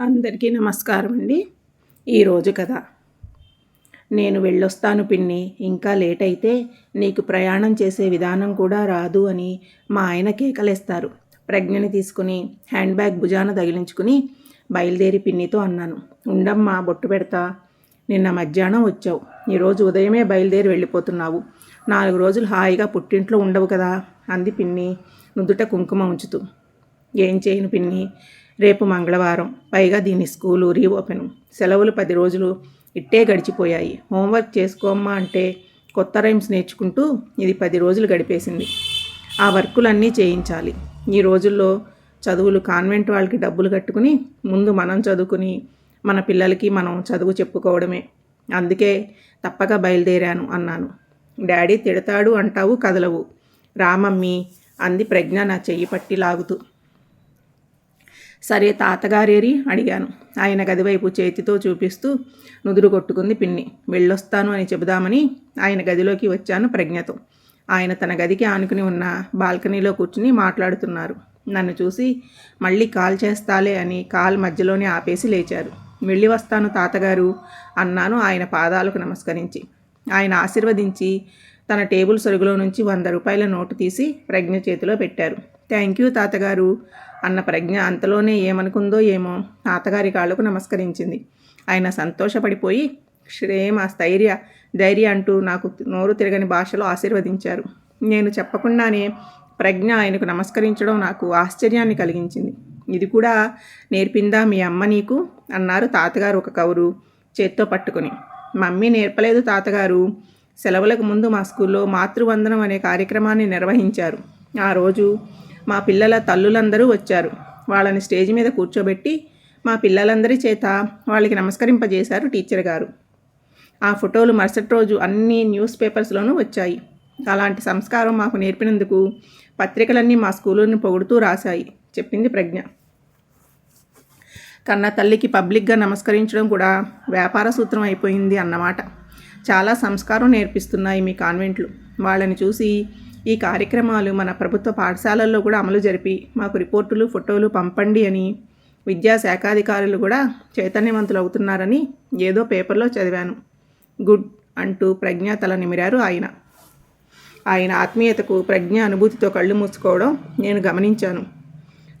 అందరికీ నమస్కారం అండి ఈరోజు కథ. నేను వెళ్ళొస్తాను పిన్ని ఇంకా లేట్ అయితే నీకు ప్రయాణం చేసే విధానం కూడా రాదు అని మా ఆయన కేకలేస్తారు. ప్రజ్ఞని తీసుకుని హ్యాండ్ బ్యాగ్ భుజాన తగిలించుకుని బయలుదేరి పిన్నితో అన్నాను. ఉండమ్మా బొట్టు పెడతా. నిన్న మధ్యాహ్నం వచ్చావు. ఈరోజు ఉదయమే బయలుదేరి వెళ్ళిపోతున్నావు. నాలుగు రోజులు హాయిగా పుట్టింట్లో ఉండవు కదా అంది పిన్ని నుదుట కుంకుమ ఉంచుతూ. ఏం చేయను పిన్ని రేపు మంగళవారం. పైగా దీని స్కూలు రీఓపెన్. సెలవులు పది రోజులు ఇట్టే గడిచిపోయాయి. హోంవర్క్ చేసుకోమ్మా అంటే కొత్త రైమ్స్ నేర్చుకుంటూ ఇది పది రోజులు గడిపేసింది. ఆ వర్కులన్నీ చేయించాలి. ఈ రోజుల్లో చదువులు కాన్వెంట్ వాళ్ళకి డబ్బులు కట్టుకుని ముందు మనం చదువుకుని మన పిల్లలకి మనం చదువు చెప్పుకోవడమే. అందుకే తప్పక బయలుదేరాను అన్నాను. డాడీ తిడతాడు అంటావు కదలవు. రామమ్మి అంది ప్రజ్ఞ నా చెయ్యి పట్టి లాగుతూ. సరే తాతగారేరి అడిగాను. ఆయన గదివైపు చేతితో చూపిస్తూ నుదురు కొట్టుకుంది పిన్ని. వెళ్ళొస్తాను అని చెబుదామని ఆయన గదిలోకి వచ్చాను ప్రజ్ఞతో. ఆయన తన గదికి ఆనుకుని ఉన్న బాల్కనీలో కూర్చుని మాట్లాడుతున్నారు. నన్ను చూసి మళ్ళీ కాల్ చేస్తాలే అని కాల్ మధ్యలోనే ఆపేసి లేచారు. వెళ్ళి వస్తాను తాతగారు అన్నాను ఆయన పాదాలకు నమస్కరించి. ఆయన ఆశీర్వదించి తన టేబుల్ సరుగులో నుంచి వంద రూపాయల నోటు తీసి ప్రజ్ఞ చేతిలో పెట్టారు. థ్యాంక్ యూ తాతగారు అన్న ప్రజ్ఞ అంతలోనే ఏమనుకుందో ఏమో తాతగారి కాళ్ళకు నమస్కరించింది. ఆయన సంతోషపడిపోయి శ్రేమ స్థైర్య ధైర్య అంటూ నాకు నోరు తిరగని భాషలో ఆశీర్వదించారు. నేను చెప్పకుండానే ప్రజ్ఞ ఆయనకు నమస్కరించడం నాకు ఆశ్చర్యాన్ని కలిగించింది. ఇది కూడా నేర్పిందా మీ అమ్మ నీకు? అన్నారు తాతగారు ఒక కవురు చేత్తో పట్టుకుని. మమ్మీ నేర్పలేదు తాతగారు. సెలవులకు ముందు మా స్కూల్లో మాతృవందనం అనే కార్యక్రమాన్ని నిర్వహించారు. ఆ రోజు మా పిల్లల తల్లులందరూ వచ్చారు. వాళ్ళని స్టేజ్ మీద కూర్చోబెట్టి మా పిల్లలందరి చేత వాళ్ళకి నమస్కరింపజేశారు టీచర్ గారు. ఆ ఫోటోలు మరుసటి రోజు అన్ని న్యూస్ పేపర్స్లోనూ వచ్చాయి. అలాంటి సంస్కారం మాకు నేర్పినందుకు పత్రికలన్నీ మా స్కూలుని పొగుడుతూ రాశాయి చెప్పింది ప్రజ్ఞ. కన్న తల్లికి పబ్లిక్గా నమస్కరించడం కూడా వ్యాపార సూత్రం అయిపోయింది అన్నమాట. చాలా సంస్కారం నేర్పిస్తున్నాయి మీ కాన్వెంట్లు. వాళ్ళని చూసి ఈ కార్యక్రమాలు మన ప్రభుత్వ పాఠశాలల్లో కూడా అమలు జరిపి మాకు రిపోర్టులు ఫోటోలు పంపండి అని విద్యాశాఖాధికారులు కూడా చైతన్యవంతులు అవుతున్నారని ఏదో పేపర్లో చదివాను. గుడ్ అంటూ ప్రజ్ఞ తల నిమిరారు ఆయన. ఆయన ఆత్మీయతకు ప్రజ్ఞ అనుభూతితో కళ్ళు మూసుకోవడం నేను గమనించాను.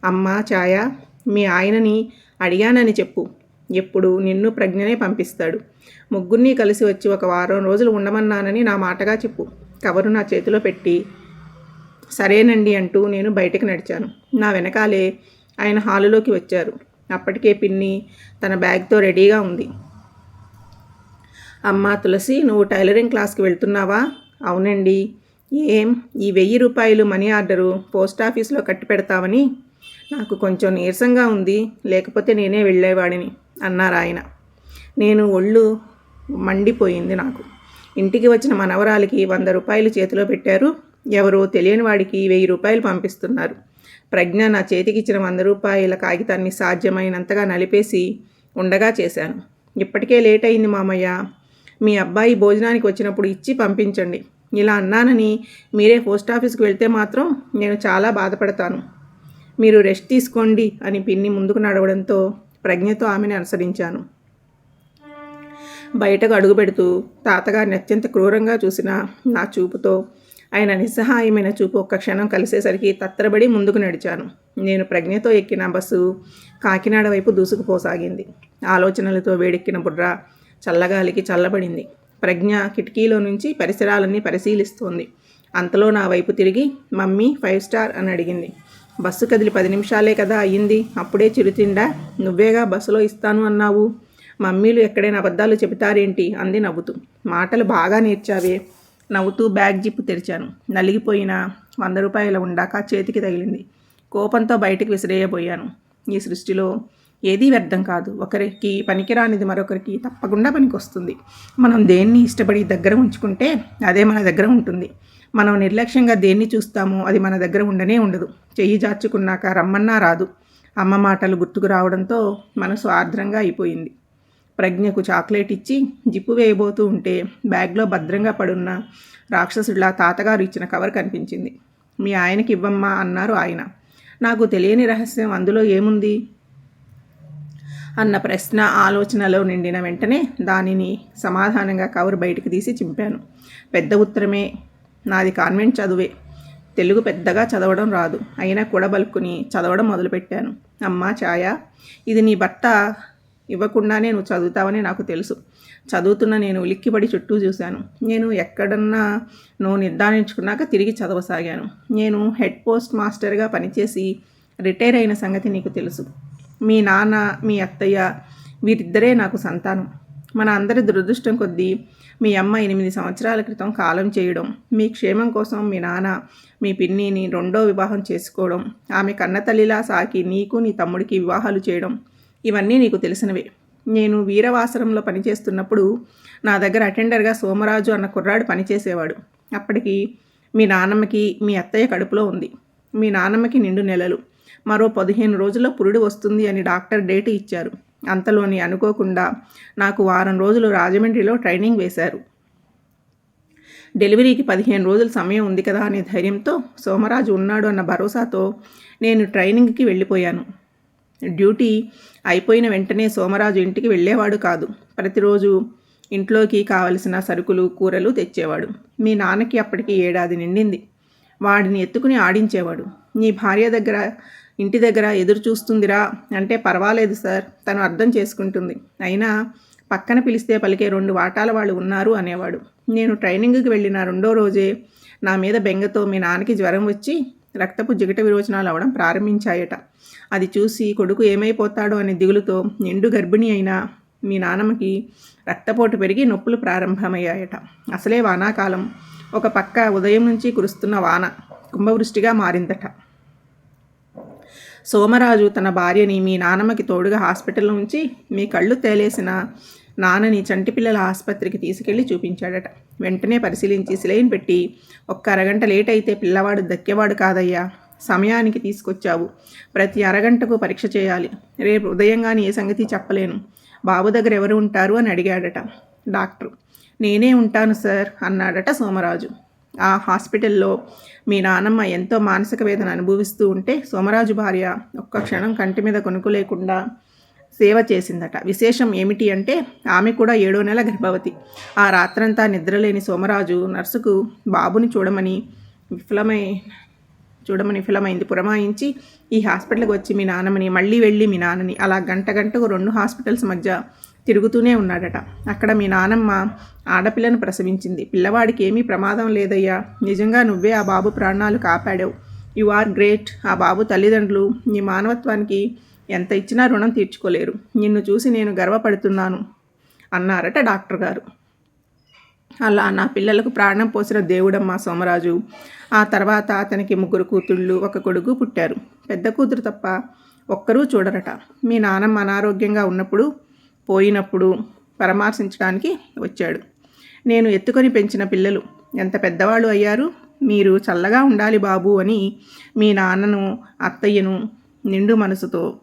అమ్మ ఛాయ మీ ఆయనని అడిగానని చెప్పు. ఎప్పుడు? నిన్ను ప్రజ్ఞనే పంపిస్తాడు. ముగ్గురిని కలిసి వచ్చి ఒక వారం రోజులు ఉండమన్నానని నా మాటగా చెప్పు. కవరు నా చేతిలో పెట్టి సరేనండి అంటూ నేను బయటకు నడిచాను. నా వెనకాలే ఆయన హాలులోకి వచ్చారు. అప్పటికే పిన్ని తన బ్యాగ్తో రెడీగా ఉంది. అమ్మ తులసి నువ్వు టైలరింగ్ క్లాస్కి వెళ్తున్నావా? అవునండి. ఏం? ఈ వెయ్యి రూపాయలు మనీ ఆర్డరు పోస్ట్ ఆఫీస్లో కట్టి పెడతావని? నాకు కొంచెం నీరసంగా ఉంది. లేకపోతే నేనే వెళ్ళేవాడిని అన్నారు ఆయన నేను ఒళ్ళు మండిపోయింది నాకు. ఇంటికి వచ్చిన మనవరాలికి వంద రూపాయలు చేతిలో పెట్టారు. ఎవరో తెలియని వాడికి వెయ్యి రూపాయలు పంపిస్తున్నారు. ప్రజ్ఞ నా చేతికి ఇచ్చిన వంద రూపాయల కాగితాన్ని సాధ్యమైనంతగా నలిపేసి ఉండగా చేశాను. ఇప్పటికే లేట్ అయింది మామయ్య. మీ అబ్బాయి భోజనానికి వచ్చినప్పుడు ఇచ్చి పంపించండి. ఇలా అన్నానని మీరే పోస్ట్ ఆఫీస్కి వెళ్తే మాత్రం నేను చాలా బాధపడతాను. మీరు రెస్ట్ తీసుకోండి అని పిన్ని ముందుకు నడవడంతో ప్రజ్ఞతో ఆమెను అనుసరించాను. బయటకు అడుగుపెడుతూ తాతగారిని అత్యంత క్రూరంగా చూసిన నా చూపుతో ఆయన నిస్సహాయమైన చూపు ఒక్క క్షణం కలిసేసరికి తత్తరబడి ముందుకు నడిచాను. నేను ప్రజ్ఞతో ఎక్కిన బస్సు కాకినాడ వైపు దూసుకుపోసాగింది. ఆలోచనలతో వేడెక్కిన బుర్ర చల్లగాలికి చల్లబడింది. ప్రజ్ఞ కిటికీలో నుంచి పరిసరాలన్నీ పరిశీలిస్తోంది. అంతలో నా వైపు తిరిగి మమ్మీ ఫైవ్ స్టార్ అని అడిగింది. బస్సు కదిలి పది నిమిషాలే కదా అయ్యింది. అప్పుడే చిరుతిండా. నువ్వేగా బస్సులో ఇస్తాను అన్నావు? మమ్మీలు ఎక్కడైనా అబద్ధాలు చెబుతారేంటి? అంది నవ్వుతూ. మాటలు బాగా నేర్చావే. నవ్వుతూ బ్యాగ్ జిప్పు తెరిచాను. నలిగిపోయిన వంద రూపాయల ఉండాక చేతికి తగిలింది. కోపంతో బయటికి విసిరేయబోయాను. ఈ సృష్టిలో ఏదీ వ్యర్థం కాదు. ఒకరికి పనికిరానిది మరొకరికి తప్పకుండా పనికొస్తుంది. మనం దేన్ని ఇష్టపడి దగ్గర ఉంచుకుంటే అదే మన దగ్గర ఉంటుంది. మనం నిర్లక్ష్యంగా దేన్ని చూస్తామో అది మన దగ్గర ఉండనే ఉండదు. చెయ్యి జార్చుకున్నాక రమ్మన్నా రాదు. అమ్మ మాటలు గుర్తుకు రావడంతో మనసు ఆర్ద్రంగా అయిపోయింది. ప్రజ్ఞకు చాక్లెట్ ఇచ్చి జిప్పు వేయబోతూ ఉంటే బ్యాగ్లో భద్రంగా పడున్న రాక్షసుడిలా తాతగారు ఇచ్చిన కవర్ కనిపించింది. మీ ఆయనకి ఇవ్వమ్మా అన్నారు ఆయన. నాకు తెలియని రహస్యం అందులో ఏముంది? అన్న ప్రశ్న ఆలోచనలో నిండిన వెంటనే దానిని సమాధానంగా కవర్ బయటకు తీసి చింపాను. పెద్ద ఉత్తరమే నాది కాన్వెంట్ చదువే. తెలుగు పెద్దగా చదవడం రాదు. అయినా కూడా బలుకుని చదవడం మొదలుపెట్టాను. అమ్మా ఛాయ ఇది నీ భర్త ఇవ్వకుండానే నువ్వు చదువుతావని నాకు తెలుసు. చదువుతున్న నేను ఉలిక్కిపడి చుట్టూ చూశాను. నేను ఎక్కడన్నా నువ్వు నిర్ధారించుకున్నాక తిరిగి చదవసాగాను. నేను హెడ్ పోస్ట్ మాస్టర్గా పనిచేసి రిటైర్ అయిన సంగతి నీకు తెలుసు. మీ నాన్న మీ అత్తయ్య వీరిద్దరే నాకు సంతానం. మన అందరి దురదృష్టం కొద్దీ మీ అమ్మ ఎనిమిది సంవత్సరాల క్రితం కాలం చేయడం మీ క్షేమం కోసం మీ నాన్న మీ పిన్నిని రెండో వివాహం చేసుకోవడం ఆమె కన్నతల్లిలా సాకి నీకు నీ తమ్ముడికి వివాహాలు చేయడం ఇవన్నీ నీకు తెలిసినవే. నేను వీరవాసరంలో పనిచేస్తున్నప్పుడు నా దగ్గర అటెండర్గా సోమరాజు అన్న కుర్రాడు పనిచేసేవాడు. అప్పటికి మీ నాన్నమ్మకి మీ అత్తయ్య కడుపులో ఉంది. మీ నాన్నమ్మకి నిండు నెలలు. మరో పదిహేను రోజుల్లో పురుడు వస్తుంది అని డాక్టర్ డేట్ ఇచ్చారు. అంతలోని అనుకోకుండా నాకు వారం రోజులు రాజమండ్రిలో ట్రైనింగ్ వేశారు. డెలివరీకి పదిహేను రోజుల సమయం ఉంది కదా అనే ధైర్యంతో సోమరాజు ఉన్నాడు అన్న భరోసాతో నేను ట్రైనింగ్కి వెళ్ళిపోయాను. డ్యూటీ అయిపోయిన వెంటనే సోమరాజు ఇంటికి వెళ్ళేవాడు కాదు. ప్రతిరోజు ఇంట్లోకి కావలసిన సరుకులు కూరలు తెచ్చేవాడు. మీ నాన్నకి అప్పటికి ఏడాది నిండింది. వాడిని ఎత్తుకుని ఆడించేవాడు. నీ భార్య దగ్గర ఇంటి దగ్గర ఎదురు చూస్తుందిరా అంటే పర్వాలేదు సార్ తను అర్థం చేసుకుంటుంది. అయినా పక్కన పిలిస్తే పలికే రెండు వాటాల వాళ్ళు ఉన్నారు అనేవాడు. నేను ట్రైనింగ్కి వెళ్ళిన రెండో రోజే నా మీద బెంగతో మీ నాన్నకి జ్వరం వచ్చి రక్తపు జిగట విరోచనాలు అవడం ప్రారంభించాయట. అది చూసి కొడుకు ఏమైపోతాడో అనే దిగులుతో నిండు గర్భిణి అయిన మీ నాన్నమ్మకి రక్తపోటు పెరిగి నొప్పులు ప్రారంభమయ్యాయట. అసలే వానాకాలం. ఒక పక్క ఉదయం నుంచి కురుస్తున్న వాన కుంభవృష్టిగా మారిందట. సోమరాజు తన భార్యని మీ నానమ్మకి తోడుగా హాస్పిటల్లో ఉంచి మీ కళ్ళు తేలేసిన నాన్నని చంటిపిల్లల ఆసుపత్రికి తీసుకెళ్ళి చూపించాడట. వెంటనే పరిశీలించి సిలైన్ పెట్టి ఒక్క అరగంట లేట్ అయితే పిల్లవాడు దక్కేవాడు కాదయ్యా. సమయానికి తీసుకొచ్చావు. ప్రతి అరగంటకు పరీక్ష చేయాలి. రేపు ఉదయంగాని ఏ సంగతి చెప్పలేను. బాబు దగ్గర ఎవరు ఉంటారు అని అడిగాడట. డాక్టర్ నేనే ఉంటాను సార్ అన్నాడట సోమరాజు. ఆ హాస్పిటల్లో మీ నానమ్మ ఎంతో మానసిక వేదన అనుభవిస్తూ ఉంటే సోమరాజు భార్య ఒక్క క్షణం కంటి మీద కొనుక్కు లేకుండా సేవ చేసిందట. విశేషం ఏమిటి అంటే ఆమె కూడా ఏడో నెల గర్భవతి. ఆ రాత్రంతా నిద్రలేని సోమరాజు నర్సుకు బాబుని చూడమని విఫలమై చూడమని విఫలమైంది. పురమాయించి ఈ హాస్పిటల్కి వచ్చి మీ నాన్నమని మళ్ళీ వెళ్ళి మీ నాన్నని. అలా గంట గంటకు రెండు హాస్పిటల్స్ మధ్య తిరుగుతూనే ఉన్నాడట. అక్కడ మీ నానమ్మ ఆడపిల్లను ప్రసవించింది. పిల్లవాడికి ఏమీ ప్రమాదం లేదయ్యా. నిజంగా నువ్వే ఆ బాబు ప్రాణాలు కాపాడావు. You are great. ఆ బాబు తల్లిదండ్రులు. నీ మానవత్వానికి ఎంత ఇచ్చినా రుణం తీర్చుకోలేరు. నిన్ను చూసి నేను గర్వపడుతున్నాను అన్నారట డాక్టర్ గారు. అలా నా పిల్లలకు ప్రాణం పోసిన దేవుడమ్మ సోమరాజు. ఆ తర్వాత అతనికి ముగ్గురు కూతుళ్ళు ఒక కొడుకు పుట్టారు. పెద్ద కూతురు తప్ప ఒక్కరూ చూడరట. మీ నాన్నమ్మ అనారోగ్యంగా ఉన్నప్పుడు పోయినప్పుడు పరామర్శించడానికి వచ్చాడు. నేను ఎత్తుకొని పెంచిన పిల్లలు. ఎంత పెద్దవాళ్ళు అయ్యారు? మీరు చల్లగా ఉండాలి బాబు అని మీ నాన్నను అత్తయ్యను నిండు మనసుతో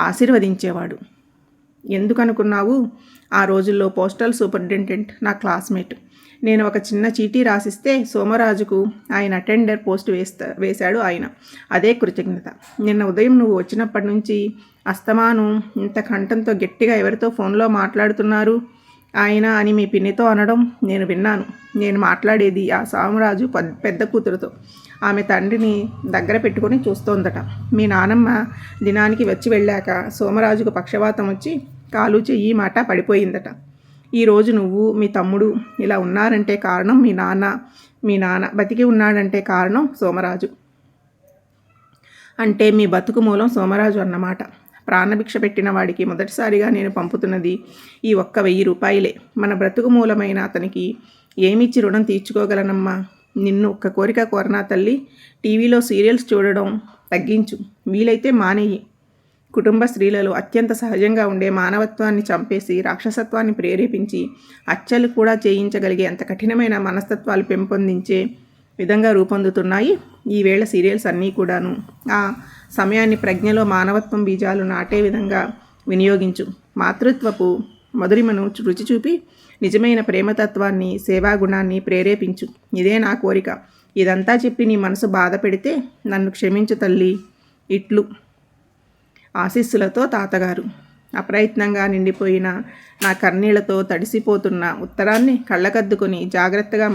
ఆశీర్వదించేవాడు. ఎందుకనుకున్నావు? ఆ రోజుల్లో పోస్టల్ సూపరింటెండెంట్ నా క్లాస్మేట్. నేను ఒక చిన్న చీటీ రాసిస్తే సోమరాజుకు ఆయన అటెండర్ పోస్ట్ వేస్తా వేశాడు ఆయన. అదే కృతజ్ఞత. నిన్న ఉదయం నువ్వు వచ్చినప్పటి నుంచి అస్తమాను ఇంత కంఠంతో గట్టిగా ఎవరితో ఫోన్లో మాట్లాడుతున్నారు? ఆయన అని మీ పిన్నితో అనడం నేను విన్నాను. నేను మాట్లాడేది ఆ సోమరాజు పెద్ద కూతురుతో. ఆమె తండ్రిని దగ్గర పెట్టుకొని చూస్తోందట. మీ నానమ్మ దినానికి వచ్చి వెళ్ళాక సోమరాజుకు పక్షవాతం వచ్చి కాలు చెయ్యి మాట పడిపోయిందట. ఈరోజు నువ్వు మీ తమ్ముడు ఇలా ఉన్నారంటే కారణం మీ నాన్న మీ నాన్న బతికి ఉన్నాడంటే కారణం సోమరాజు. అంటే మీ బతుకు మూలం సోమరాజు అన్నమాట. ప్రాణభిక్ష పెట్టిన వాడికి మొదటిసారిగా నేను పంపుతున్నది ఈ ఒక్క వెయ్యి రూపాయలే. మన బ్రతుకు మూలమైన అతనికి ఏమిచ్చి రుణం తీర్చుకోగలనమ్మా? నిన్ను ఒక్క కోరిక కోరనా తల్లి? టీవీలో సీరియల్స్ చూడడం తగ్గించు. వీలైతే మానేయి. కుటుంబ స్త్రీలలో అత్యంత సహజంగా ఉండే మానవత్వాన్ని చంపేసి రాక్షసత్వాన్ని ప్రేరేపించి హత్యలు కూడా చేయించగలిగే అంత కఠినమైన మనస్తత్వాలు పెంపొందించే విధంగా రూపొందుతున్నాయి. ఈవేళ సీరియల్స్ అన్నీ కూడాను. ఆ సమయాన్ని ప్రజ్ఞలో మానవత్వం బీజాలు నాటే విధంగా వినియోగించు. మాతృత్వపు మధురిమను రుచి చూపి నిజమైన ప్రేమతత్వాన్ని సేవాగుణాన్ని ప్రేరేపించు. ఇదే నా కోరిక. ఇదంతా చెప్పి నీ మనసు బాధ పెడితే నన్ను క్షమించు తల్లి. ఇట్లు. ఆశీస్సులతో తాతగారు. అప్రయత్నంగా నిండిపోయిన నా కన్నీళ్ళతో తడిసిపోతున్న ఉత్తరాన్ని కళ్ళకద్దుకొని జాగ్రత్తగా